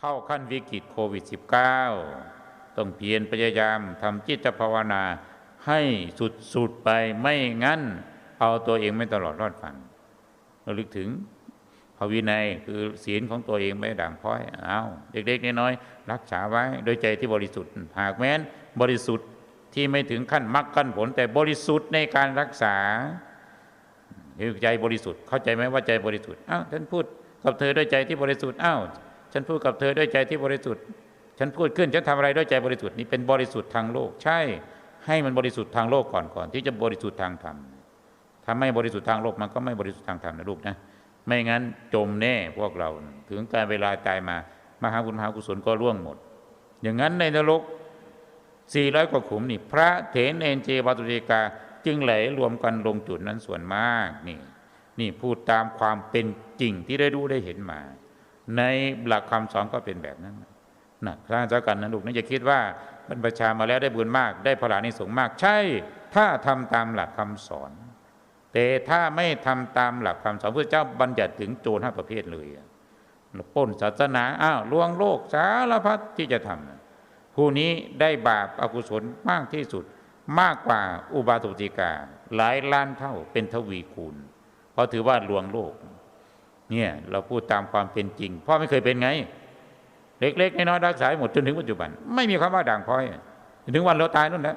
เข้าขั้นวิกฤตโควิด -19 ต้องเพียรพยายามทำจิตภาวนาให้สุด ๆ ไปไม่งั้น เอาตัวเองไม่ตลอดรอดฟังระลึกถึงภาวินัยคือศีลของตัวเองไม่ด่างพร้อยเอาเด็กๆน้อยๆรักษาไว้โดยใจที่บริสุทธิ์ หากแม้นบริสุทธิ์ที่ไม่ถึงขั้นมรรคขั้นผล แต่บริสุทธิ์ในการรักษาคือใจบริสุทธิ์ เข้าใจไหมว่าใจบริสุทธิ์อ้าวฉันพูดกับเธอด้วยใจที่บริสุทธิ์อ้าว ฉันพูดกับเธอด้วยใจที่บริสุทธิ์ ฉันพูดขึ้นฉันทำอะไรด้วยใจบริสุทธิ์นี่เป็นบริสุทธิ์ทางโลก ใช่ ให้มันบริสุทธิ์ทางโลกก่อนก่อน ที่จะบริสุทธิ์ทางธรรมถ้าไม่บริสุทธิ์ทางโลกมันก็ไม่บริสุทธิ์ทางธรรมนะลูกนะ ไม่งั้นจมแน่พวกเรา ถึงการเวลาตายมามหาบุญมหากุศลก็ร่วงหมด อย่างนั้นในนรก400กว่าขุมนี่พระเถรเนนเจวาตุเจกาจึงไหลรวมกันลงจุดนั้นส่วนมากนี่ นี่พูดตามความเป็นจริงที่ได้รู้ได้เห็นมา ในหลักคำสอนก็เป็นแบบนั้นนะพระเจ้ากันนะลูกนะอย่าคิดว่าบรรพชามาแล้วได้บุญมาก ได้พลานิสงส์มาก ใช่ ถ้าทำตามหลักคำสอน แต่ถ้าไม่ทำตามหลักคำสอนพระเจ้าบัญญัติถึงโจรห้าประเภทเลยอะปล้นศาสนาอ้าวลวงโลกสารพัดที่จะทำผู้นี้ได้บาปอากุศลมากที่สุด มากกว่าอุบาตุติกาหลายล้านเท่าเป็นทวีคูณเพราะถือว่าลวงโลก เนี่ยเราพูดตามความเป็นจริง พ่อไม่เคยเป็นไง เล็กๆน้อยๆรักษาหมดจนถึงปัจจุบัน ไม่มีคำว่าด่างพร้อยถึงวันเราตายนู่นแหละ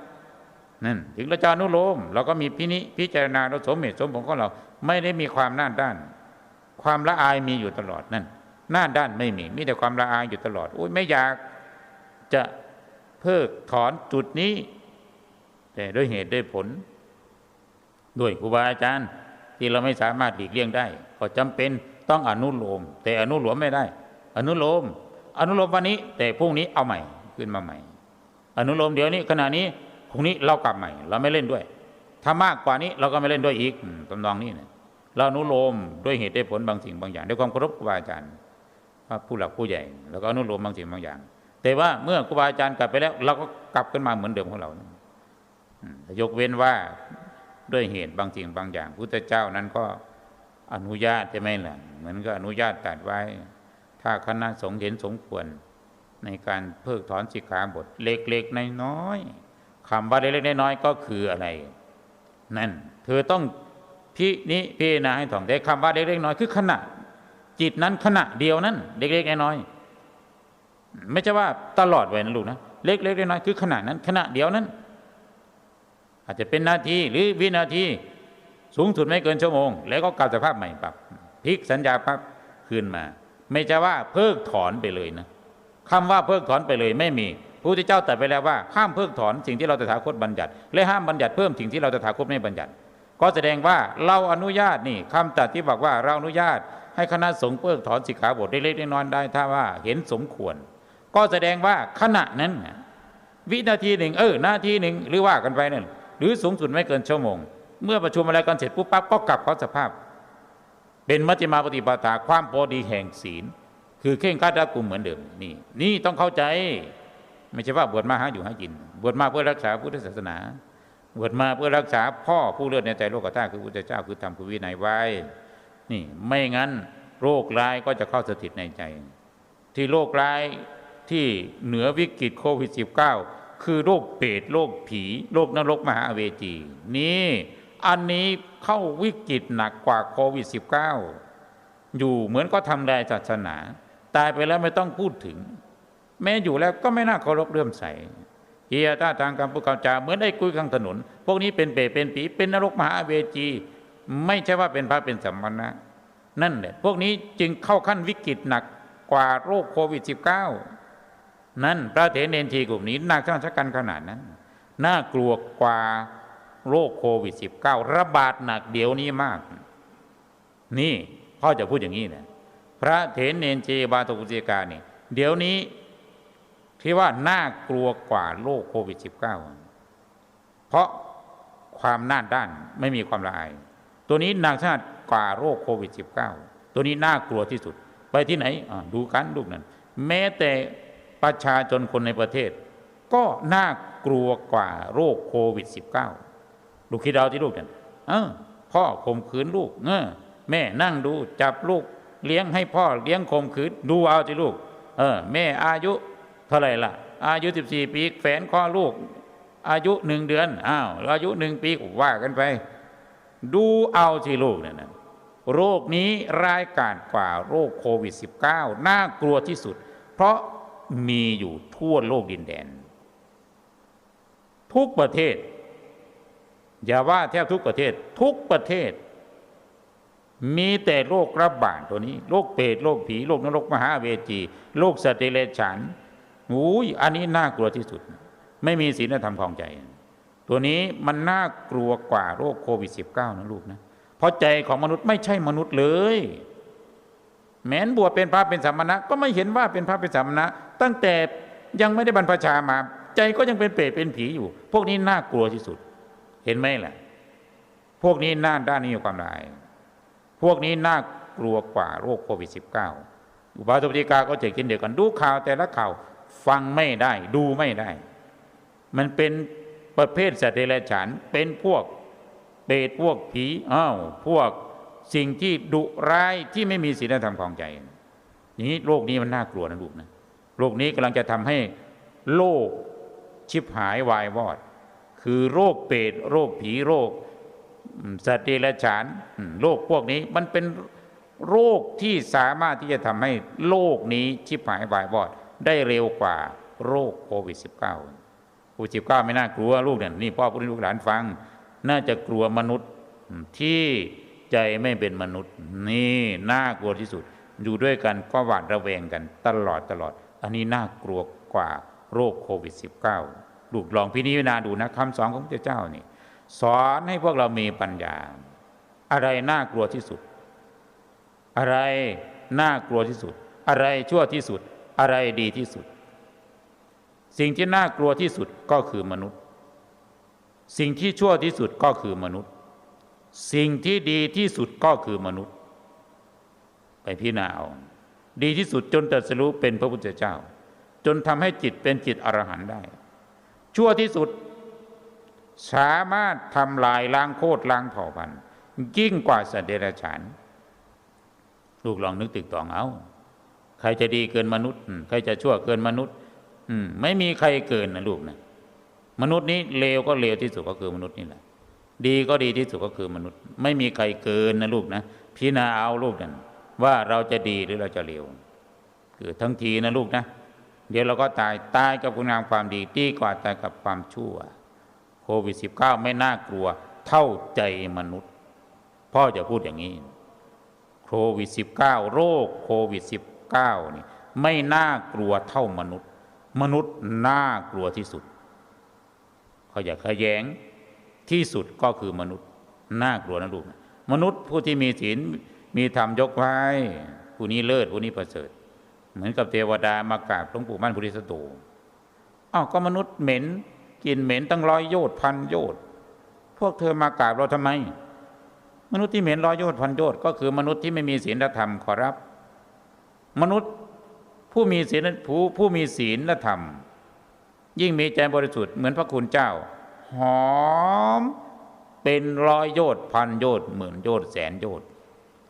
นั่นถึงเราจะนุโลมเราก็มีพินิพิจารณาเราสมเหตุสมผลของเรา ไม่ได้มีความน้าด้าน ความละอายมีอยู่ตลอดนั่นหน้าด้านไม่มีมีแต่ความละอายอยู่ตลอดโอ้ยไม่อยากจะเพิกถอนจุดนี้ แต่ด้วยเหตุด้วยผล ด้วยครูบาอาจารย์ที่เราไม่สามารถหลีกเลี่ยงได้ ก็จำเป็นต้องอนุโลม แต่อนุโลมไม่ได้ อนุโลม อนุโลมวันนี้ แต่พรุ่งนี้เอาใหม่ขึ้นมาใหม่ อนุโลมเดี๋ยวนี้ขณะนี้พรุ่งนี้เรากลับใหม่ เราไม่เล่นด้วย ถ้ามากกว่านี้เราก็ไม่เล่นด้วยอีกตำนองนี้นะเราอนุโลมด้วยเหตุด้ผลบางสิ่งบางอย่าง ด้วยความเคารพครูบาอาจารย์ผู้หลักผู้ใหญ่แล้วก็อนุโลมบางสิ่งบางอย่าง แต่ว่าเมื่อครูบาอาจารย์กลับไปแล้ว เราก็กลับขึ้นมาเหมือนเดิมของเรายกเว้นว่าด้วยเหตุบางสิ่งบางอย่างพุทธเจ้านั้นก็ อนุญาตใช่ไหมล่ะเหมือนก็อนุญาตตัดไว้ ถ้าคณะสงฆ์เห็นสมควร ในการเพิกถอนสิกขาบทเล็กๆน้อยๆคำว่าเล็กๆน้อยๆก็คืออะไร นั่นเธอต้องพินิพิจารณาให้ถ่องแต่คำว่าเล็กๆน้อยคือขณะ จิตนั้นขณะเดียวนั้น เล็กๆน้อยๆไม่ใช่ว่าตลอดไว้นะลูกนะเล็กๆน้อยๆคือขณะนั้น ขณะเดียวนั้น อาจจะเป็นนาทีหรือวินาที สูงสุดไม่เกินชั่วโมง แล้วก็กลับสภาพใหม่ปรับพลิกสัญญาปั๊บคืนมา ไม่ใช่ว่าเพิกถอนไปเลยนะคำว่าเพิกถอนไปเลยไม่มีพระพุทธเจ้าตรัสไปแล้วว่าห้ามเพิกถอนสิ่งที่เราตถาคตบัญญัติ และห้ามบัญญัติเพิ่มสิ่งที่เราตถาคตไม่บัญญัติ ก็แสดงว่าเราอนุญาตนี่คำตรัสที่บอกว่าเราอนุญาต ให้คณะสงฆ์เพิกถอนสิกขาบทเล็กๆน้อยๆได้ ถ้าว่าเห็นสมควร ก็แสดงว่าขณะนั้นวินาทีหนึ่งเออนาทีหนึ่งหรือว่ากันไปนั่นหรือสูงสุดไม่เกินชั่วโมง เมื่อประชุมอะไรกันเสร็จปุ๊บปั๊บก็กลับเข้าสภาพ เป็นมัจจิมาปฏิปทาความพอดีแห่งศีล คือเข่งคัดรักกุมเหมือนเดิมนี่นี่ต้องเข้าใจ ไม่ใช่ว่าบวชมาหาอยู่หากิน บวชมาเพื่อรักษาพุทธศาสนา บวชมาเพื่อรักษาพ่อผู้เลือดในใจโลกธาตุคือพุทธเจ้าคือธรรมคือวินัยไว้ นี่ไม่งั้นโรคร้ายก็จะเข้าสถิตในใจ ที่โรคร้ายที่เหนือวิกฤตโควิด -19 คือโรคเปรตโรคผี โรคนรกมหาเวจี นี่ อันนี้เข้าวิกฤตหนักกว่าโควิด -19 อยู่เหมือนก็ทำลายศาสนา ตายไปแล้วไม่ต้องพูดถึง แม้อยู่แล้วก็ไม่น่าเคารพเลื่อมใสเฮียท่าทางการพูดคำจาเหมือนได้คุยข้างถนน พวกนี้เป็นเปรตเป็นผีเป็นนรกมหาเวจี ไม่ใช่ว่าเป็นพระเป็นสัมมณะนั่นแหละพวกนี้จึงเข้าขั้นวิกฤตหนักกว่าโรคโควิด -19 นั่นพระเถรเนนทีกลุ่มนี้หนักทั้งชักกันขนาดนั้น น่ากลัวกว่า โรคโควิด -19 ระบาดหนักเดี๋ยวนี้มาก นี่พ่อจะพูดอย่างนี้นะพระเถรเนนเจบาตุกุจิกาเนี่ยเดี๋ยวนี้ที่ว่าน่ากลัวกว่าโรคโควิด -19 เพราะความน่านด้านไม่มีความละอาย ตัวนี้หนักชาติกว่าโรคโควิด -19 ตัวนี้น่ากลัวที่สุด ไปที่ไหนดูกันลูกนั้น แม้แต่ประชาชนคนในประเทศ ก็น่ากลัวกว่าโรคโควิด -19 ลูกคิดเอาที่ลูกกันเออพ่อข่มขืนลูกเออแม่นั่งดูจับลูกเลี้ยงให้พ่อเลี้ยงข่มขืนดูเอาที่ลูก เออ แม่อายุเท่าไหร่ล่ะ อายุ 14 ปีแฝนคลอลูก อายุหนึ่งเดือนอ้าวอายุหนึ่งปีว่ากันไป ดูเอาสิลูกเนี่ยนะโรคนี้ร้ายกาจกว่าโรคโควิด -19 น่ากลัวที่สุด เพราะมีอยู่ทั่วโลกดินแดน ทุกประเทศ อย่าว่าแทบทุกประเทศทุกประเทศ มีแต่โรคระบาดตัวนี้โรคเปรตโรคผีโรคนรกมหาเวจีโรคสตว์เดรันอุ้ยอันนี้น่ากลัวที่สุด ไม่มีศีลธรรมคลองใจ ตัวนี้มันน่ากลัวกว่าโรคโควิด -19 นะลูกนะเพราะใจของมนุษย์ไม่ใช่มนุษย์เลยแม้นบวชเป็นพระเป็นสามณะก็ไม่เห็นว่าเป็นพระเป็นสามณะ ตั้งแต่ยังไม่ได้บรรพชามา ใจก็ยังเป็นเปรตเป็นผีอยู่ พวกนี้น่ากลัวที่สุด เห็นไหมล่ะ พวกนี้หน่าด้านนี้ความร้าย พวกนี้น่ากลัวกว่าโรคโควิด -19 อุบาสกปฏิกาก็จะกินเดียวกันดูข่าวแต่ละข่าวฟังไม่ได้ ดูไม่ได้ มันเป็นประเภทสัตว์เดรัจฉานเป็นพวกเปรตพวกผีอ้าวพวกสิ่งที่ดุร้ายที่ไม่มีศีลธรรมของใจอย่างนี้โลกนี้มันน่ากลัวนะลูกนะโลกนี้กำลังจะทำให้โลกชิบหายวายวอด คือโรคเปรตโรคผีโรคสัตว์เดรัจฉานโรคพวกนี้มันเป็นโรคที่สามารถที่จะทำให้โลกนี้ชิบหายวายวอด ได้เร็วกว่าโรคโควิด -19 โควิด -19 ไม่น่ากลัวลูกเนี่ยนี่พ่อพูดให้ลูกหลานฟัง น่าจะกลัวมนุษย์ที่ใจไม่เป็นมนุษย์ นี่น่ากลัวที่สุด อยู่ด้วยกันก็หวาดระแวงกันตลอดตลอด อันนี้น่ากลัวกว่าโรคโควิด -19 ลูกลองพิจารณาดูนะคำสอนของพระเจ้านี่ สอนให้พวกเรามีปัญญา อะไรน่ากลัวที่สุด อะไรน่ากลัวที่สุด อะไรชั่วที่สุด อะไรดีที่สุด สิ่งที่น่ากลัวที่สุดก็คือมนุษย์ สิ่งที่ชั่วที่สุดก็คือมนุษย์ สิ่งที่ดีที่สุดก็คือมนุษย์ ไปพิจารณาเอาดีที่สุดจนตรัสรู้เป็นพระพุทธเจ้า จนทำให้จิตเป็นจิตอรหันต์ได้ ชั่วที่สุด สามารถทำลายล้างโคตรล้างเผ่าพันธุ์ยิ่งกว่าสัตว์เดรัจฉานลูกลองนึกตึกตองเอาใครจะดีเกินมนุษย์ ใครจะชั่วเกินมนุษย์ อืมไม่มีใครเกินนะลูกนะมนุษย์นี้เลวก็เลวที่สุดก็คือมนุษย์นี่แหละ ดีก็ดีที่สุดก็คือมนุษย์ ไม่มีใครเกินนะลูกนะพิจารณาเอาลูกนั่นว่าเราจะดีหรือเราจะเลวเกิดทั้งทีนะลูกนะ เดี๋ยวเราก็ตายตายกับคุณงามความดีดีกว่าตายกับความชั่วโควิด -19 ไม่น่ากลัว เท่าใจมนุษย์ พ่อจะพูดอย่างนี้โควิด -19 โรคโควิด -19 นี่ไม่น่ากลัวเท่ามนุษย์ มนุษย์น่ากลัวที่สุด เขาอยากขยงที่สุดก็คือมนุษย์น่ากลัวนะลูกมนุษย์ผู้ที่มีศีลมีธรรมยกไว้ผู้นี้เลิศผู้นี้ประเสริฐ เหมือนกับเทวดามากราบหลวงปู่มั่นพุทธิสโตอ้าวก็มนุษย์เหม็นกินเหม็นตั้งร้อยโยชน์พันโยชน์พวกเธอมากราบเราทำไม มนุษย์ที่เหม็นร้อยโยชน์พันโยชน์ก็คือมนุษย์ที่ไม่มีศีลธรรมขอรับ มนุษย์ผู้มีศีลผู้ผู้มีศีลธรรม ยิ่งมีใจบริสุทธิ์เหมือนพระคุณเจ้า หอมเป็นร้อยโยชน์พันโยชน์หมื่นโยชน์แสนโยชน์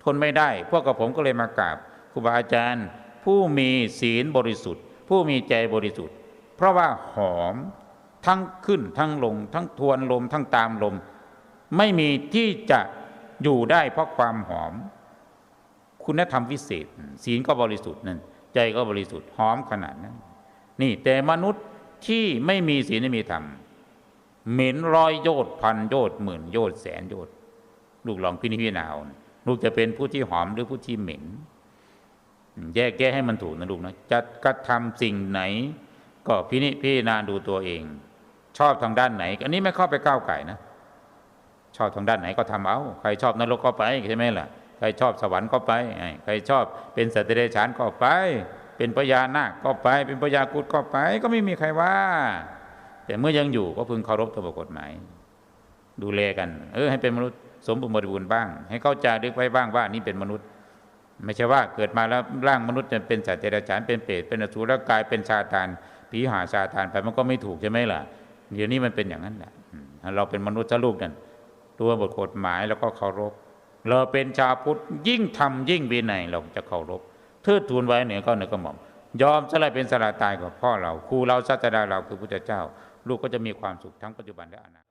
ทนไม่ได้ พวกกับผมก็เลยมากราบครูบาอาจารย์ ผู้มีศีลบริสุทธิ์ ผู้มีใจบริสุทธิ์ เพราะว่าหอมทั้งขึ้นทั้งลง ทั้งทวนลมทั้งตามลม ไม่มีที่จะอยู่ได้เพราะความหอม คุณธรรมวิเศษ ศีลก็บริสุทธิ์นั่นใจก็บริสุทธิ์หอมขนาดนั้น นี่แต่มนุษย์ที่ไม่มีศีลไม่มีธรรมเหม็นร้อยโยชน์พันโยชน์หมื่นโยชน์แสนโยชน์ลูกลองพินิจพิจารณาเอาลูกจะเป็นผู้ที่หอมหรือผู้ที่เหม็น แยกแก้ให้มันถูกนะลูกนะจะกระทำสิ่งไหน ก็พินิจพิจารณาดูตัวเอง ชอบทางด้านไหน อันนี้ไม่เข้าไปก้าวไก่นะ ชอบทางด้านไหนก็ทำเอา ใครชอบนรกก็ไปใช่ไหมล่ะ ใครชอบสวรรค์ก็ไป ใครชอบเป็นสัตว์เดรัจฉานก็ไป เป็นพญานาคก็ไป เป็นพญากุดก็ไป ก็ไม่มีใครว่า แต่เมื่อยังอยู่ก็พึงเคารพตัวกฎหมาย ดูแลกัน เออให้เป็นมนุษย์สมบูรณ์บริบูรณ์บ้าง ให้เข้าใจดึกไว้บ้างว่านี่เป็นมนุษย์ ไม่ใช่ว่าเกิดมาแล้วร่างมนุษย์จะเป็นสัตว์เดรัจฉานเป็นเปรตเป็นอสุรกายเป็นชาตานผีหาชาตานไปมันก็ไม่ถูกใช่ไหมล่ะเดี๋ยวนี้มันเป็นอย่างนั้นแหละเราเป็นมนุษย์ทะลูกนั่นตัวบทกฎหมายแล้วก็เคารพ เราเป็นชาวพุทธยิ่งทำยิ่งวินัยเราจะเคารพเทิดทูนไว้เหนือก็เหนือกระหม่อมยอมสละเป็นสละตายกับพ่อเราครูเราศาสดาเราคือพุทธเจ้า ลูกก็จะมีความสุขทั้งปัจจุบันและอนาคต